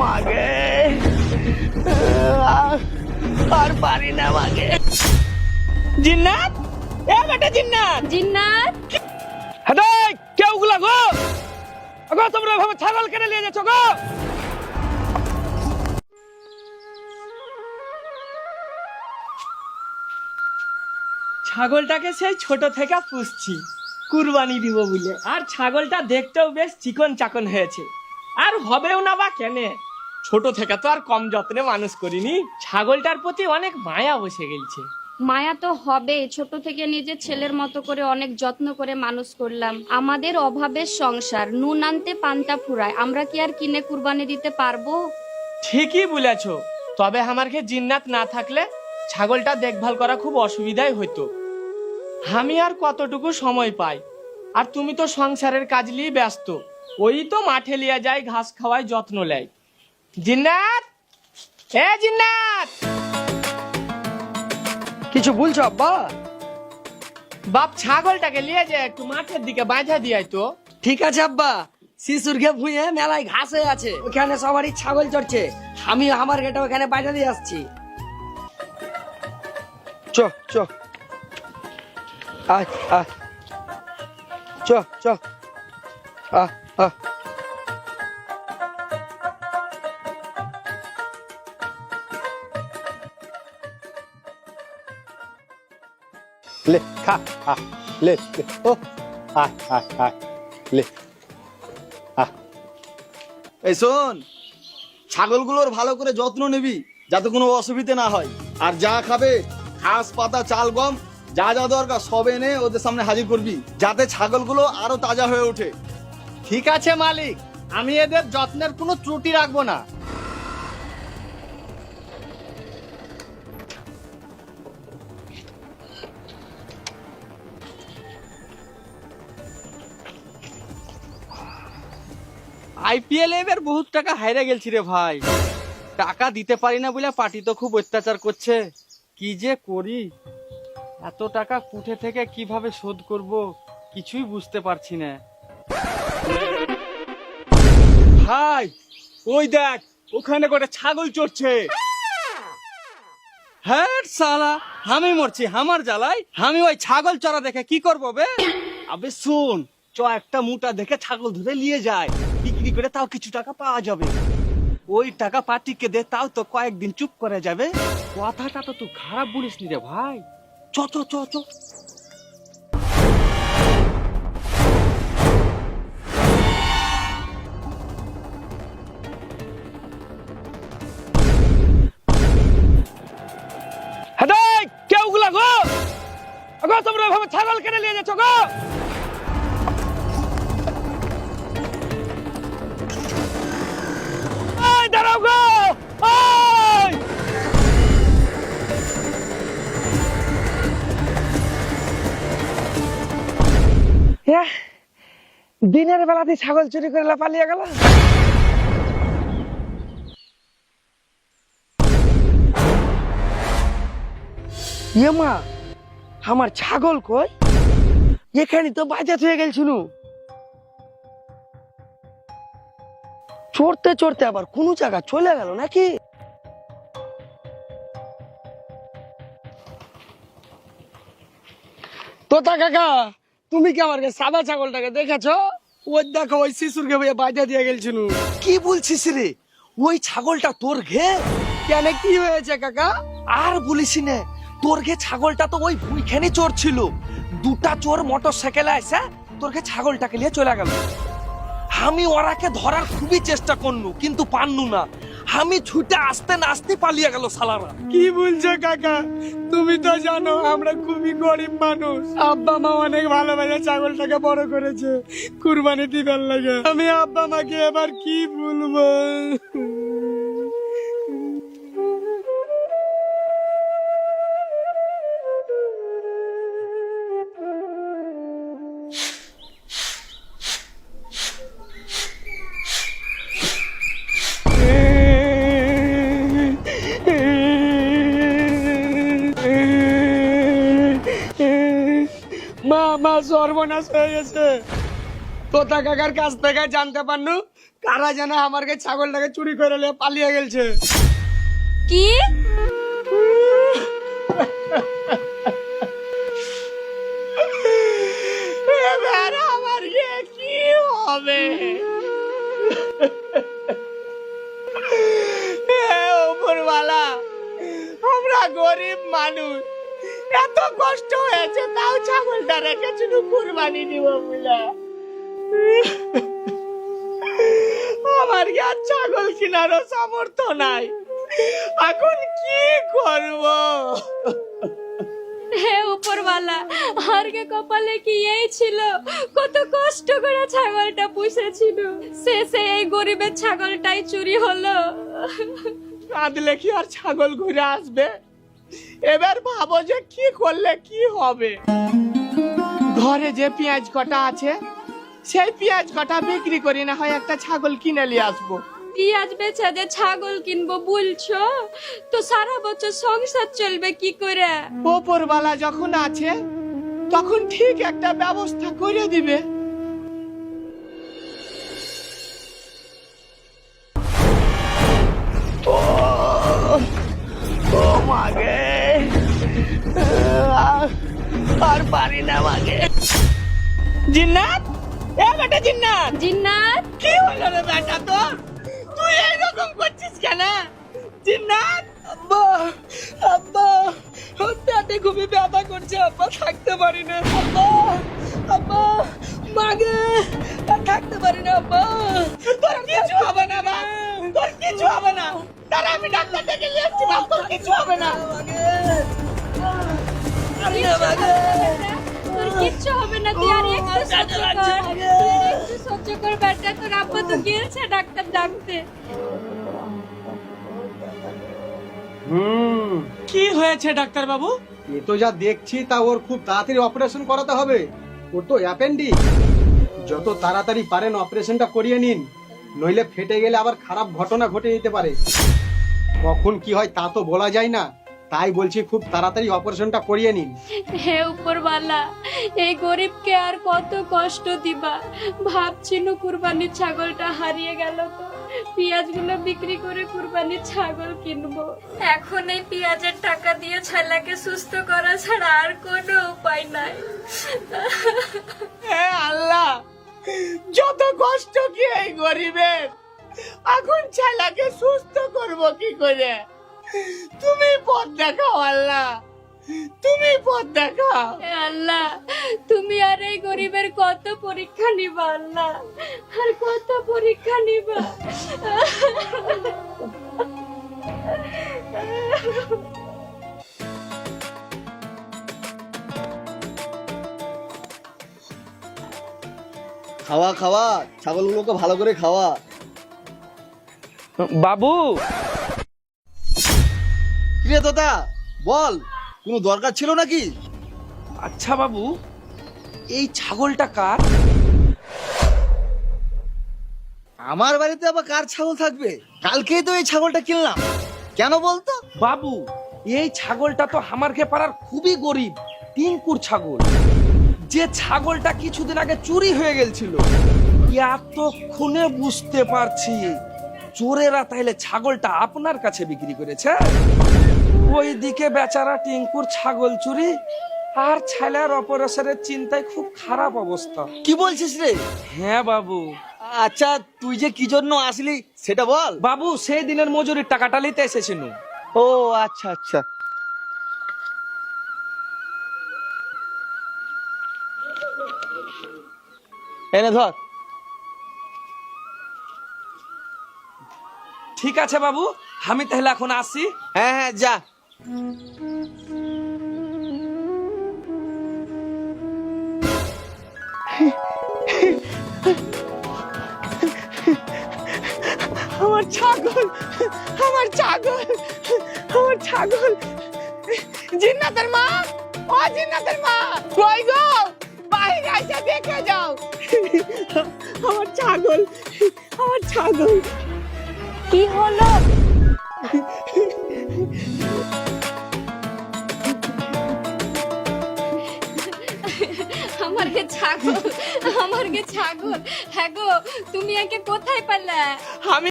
মাগে আর পারি না মাগে জিন্নাত? এ বেটা জিন্নাত! জিন্নাত? হ্যাঁ কেউ গুলা গো? গো তোমরা ভাবে ছাগল কেটে নিয়ে যাচ্ছ গো? ছাগলটাকে সেই ছোট থেকে পুষছি কুরবানি দিব বলে। আর ছাগলটা দেখতেও বেশ চিকন চাকন হয়েছে। আর হবেও না বা কেনে? ছোট থেকে তো আর কম যত্নে মানুষ করিনি। ছাগলটার প্রতি অনেক মায়া বসে গেছে মায়া তো হবে ছোট থেকে নিজের ছেলের মতো করে অনেক যত্ন করে মানুষ করলাম। আমাদের অভাবের সংসার নুন আনতে পান্তা ফুরায় আমরা কি আর কিনে কুরবানি দিতে পারব? ঠিকই বলেছ তবে আমাকে জিন্নাত না থাকলে ছাগলটা দেখভাল করা খুব অসুবিধাই হতো আমি আর কতটুকু সময় পাই? আর তুমি তো সংসারের কাজ নিয়ে ব্যস্ত ওই তো মাঠে লিয়ে যায় ঘাস খাওয়ায় যত্ন নেয় জিন্নাত? হে জিন্নাত! কিছু বলছো আব্বা? বাপ ছাগলটাকে নিয়ে যায় একটু মাঠের দিকে বাঁধা দিয়াই তো। ঠিক আছে আব্বা। শিশুরকে ভুঁয়ে মেলায় ঘাস হয়ে আছে। ওখানে সবারই ছাগল চড়ছে। আমি আমার গেটে ওখানে বাইরে দিয়ে আসছি। চ চ। আয় আয়। চ চ। আহ আহ। লে খা খা লে লে ও আয় আয় আয় লে আহ এই শোন ছাগলগুলোর ভালো করে যত্ন নিবি যাতে কোনো অসুবিধে না হয়। আর যা খাবে ঘাস পাতা চাল গম যা যা দরকার সব এনে ওদের সামনে হাজির করবি যাতে ছাগলগুলো আরও তাজা হয়ে ওঠে। ঠিক আছে মালিক আমি এদের যত্নের কোনো ত্রুটি রাখব না। আইপিএল এবার বহুত টাকা হাইরে গেলছি রে ভাই। টাকা দিতে পারি না বলে পার্টি তো খুব অত্যাচার করছে। কি যে করি? এত টাকা কুঠে থেকে কীভাবে শোধ করব? কিছুই বুঝতে পারছি না। ভাই, ওই দেখ, ওখানে করে ছাগল চড়ছে। হ্যাঁ সালা, আমি মরছি, আমার জ্বালাই আমি ওই ছাগল চড়া দেখে কি করব বে? আবে শোন, চ একটা মুটা দেখে ছাগল ধরে নিয়ে যায়। বিক্রি করে তাও কিছু টাকা পাওয়া যাবে। ওই টাকা পার্টিকে দে, তাও তো কয়েকদিন চুপ করে যাবে। কথাটা তো তুই খারাপ বলিস নি রে ভাই। চ চ চ চ। ছাগল কেটে নিয়ে যাচ্ছ গো! দাঁড়াও দিনের বেলাতে ছাগল চুরি করে পালিয়ে গেল। ইয়ে আমার ছাগল কই? এখানে তো বাজাত হয়ে গেল শুনু। চড়তে চড়তে আবার কোন জায়গা চলে গেল নাকি? তোতা কাকা, তুমি কি আমার সাদা ছাগলটাকে দেখেছ? ওই দেখো, ওই শিশুরকে ভাইয়া বাজা দিয়ে গেলছিল। কি বলছিস রে? ওই ছাগলটা তোর ঘে? কেন কি হয়েছে কাকা? আর বলিস তোর ঘে ছাগলটা তো ওই ওইখানে চোর ছিল দুটা চোর মোটর সাইকেলে এসে তোর ঘে ছাগলটাকে নিয়ে চলে গেল। আমি ওরাকে ধরার খুবই চেষ্টা করলু কিন্তু পারলু না। আমি ছুটে আসতে না আসতে পালিয়ে গেল সালারা। কি বলছো কাকা? তুমি তো জানো আমরা খুবই গরিব মানুষ। আব্বা মা অনেক ভালোভাবে ছাগলটাকে বড় করেছে। কুরবানি দিবার লাগে। আমি আব্বা মাকে এবার কি বলব? সর্বনাশ হয়ে গেছে। তোতা কাকার কাছ থেকে জানতে পারনু কারা জানে আমার ছাগলটাকে চুরি করে নিয়ে পালিয়ে গেছে কি? এবার আমার কি হবে? হে আমরা গরিব মানুষ। এত কষ্ট হয়েছে তাও ছাগলটা রেখে শুধু কুরবানি দিব বলে। আমার কি আর ছাগল কেনারও সামর্থ্য নাই? এখন কি করব? হে উপরওয়ালা আরকে কপালে কি এই ছিল? কত কষ্ট করে ছাগলটা পুষেছিল। শেষে এই গরিবের ছাগলটাই চুরি হলো। কাঁদলে কি আর ছাগল ঘুরে আসবে? এবার ভাবো যে কি করলে কি হবে। ঘরে যে পেঁয়াজ কটা আছে সেই পেঁয়াজ কটা বিক্রি করি না হয় একটা ছাগল কিনে নিয়ে আসব। পেঁয়াজ বেচা যে ছাগল কিনবো বলছো? তো সারা বছর সংসার চলবে কি করে? ওপরওয়ালা যখন আছে তখন ঠিক একটা ব্যবস্থা করে দিবে। মাগে আর পারি না মাগে জিন্নাত? এ বেটা জিন্নাত! জিন্নাত? কি হলো রে বেটা তোর? তুই এইরকম করছিস কেন? জিন্নাত! আব্বা আব্বা পেটে খুবই ব্যথা করছে আব্বা থাকতে পারি না আব্বা আব্বা মাগে থাকতে পারি না আব্বা। তোর কিছু হবে না মা। তোর কিছু হবে না। তারা আমি ডাক্তার ডেকে নিয়ে আসছি মা কিছু হবে না। মাগে পারি না মাগে তোর কিচ্ছু হবে না তুই আর একটু সহ্য কর। একটু সহ্য কর বেটা। তোর আব্বা তো গিয়েছে ডাক্তার ডাকতে। হুম। কি হয়েছে ডাক্তার বাবু এ তো যা দেখছি তা ওর খুব তাড়াতাড়ি অপারেশন করাতে হবে। ওর তো অ্যাপেন্ডিক যত তাড়াতাড়ি পারেন অপারেশনটা করিয়ে নিন। নইলে ফেটে গেলে আবার খারাপ ঘটনা ঘটে যেতে পারে। কখন কি হয় তা তো বলা যায় না। তাই বলছি খুব তাড়াতাড়ি অপারেশনটা করিয়ে নিন। হে উপরওয়ালা এই গরিবকে আর কত কষ্ট দিবা। ভাবছিল কুরবানির ছাগলটা হারিয়ে গেল তো। পেঁয়াজগুলো বিক্রি করে কুরবানির ছাগল কিনবো। এখন এই পেঁয়াজের টাকা দিয়ে ছেলেকে সুস্থ করা ছাড়া আর কোনো উপায় নাই। হে আল্লাহ যত কষ্ট কি এই গরিবের, এখন ছেলেকে সুস্থ করব কি করে? তুমি পথ দেখাও আল্লাহ, তুমি পথ দেখাও। আল্লাহ, তুমি আর এই গরিবের কত পরীক্ষা নিবা আল্লাহ? আর কত পরীক্ষা নিবা? খাওয়া খাওয়া। ছাগলগুলোকে ভালো করে খাওয়া। বাবু! কিরে দাদা বল কোনো দরকার ছিল নাকি? আচ্ছা বাবু। এই ছাগলটা কার? আমার বাড়িতে আবার কার ছাগল থাকবে? কালকেই তো এই ছাগলটা কিনলাম। কেন বলতো? বাবু এই ছাগলটা তো আমারকে পাড়ার খুবই গরিব টিঙ্কুর ছাগল। যে ছাগলটা কিছুদিন আগে চুরি হয়ে গেছিল এতক্ষণে বুঝতে পারছি চোরেরা তাইলে ছাগলটা আপনার কাছে বিক্রি করেছে। ওইদিকে বেচারা টিঙ্কুর ছাগল চুরি আর ছেলের অপারেশনের চিন্তায় খুব খারাপ অবস্থা। কি বলছিস রে? হ্যাঁ বাবু। আচ্ছা তুই যে কি জন্য আসলি সেটা বল। বাবু সেই দিনের মজুরির টাকাটা নিতে এসেছিল ও আচ্ছা আচ্ছা। এনে ধর। ঠিক আছে বাবু আমি তাহলে এখন আসি। হ্যাঁ হ্যাঁ যা। আমার ছাগল আমার ছাগল আমার ছাগল। জিন্নাতের মা ও জিন্নাতের মা। কই গো? বাইরে এসে দেখে যাও। আমার ছাগল আমার ছাগল। কি হলো? আমার কে ছাগল আমার গে ছাগল। হ্যাঁ গো তুমি একে কোথায় পালা? আমি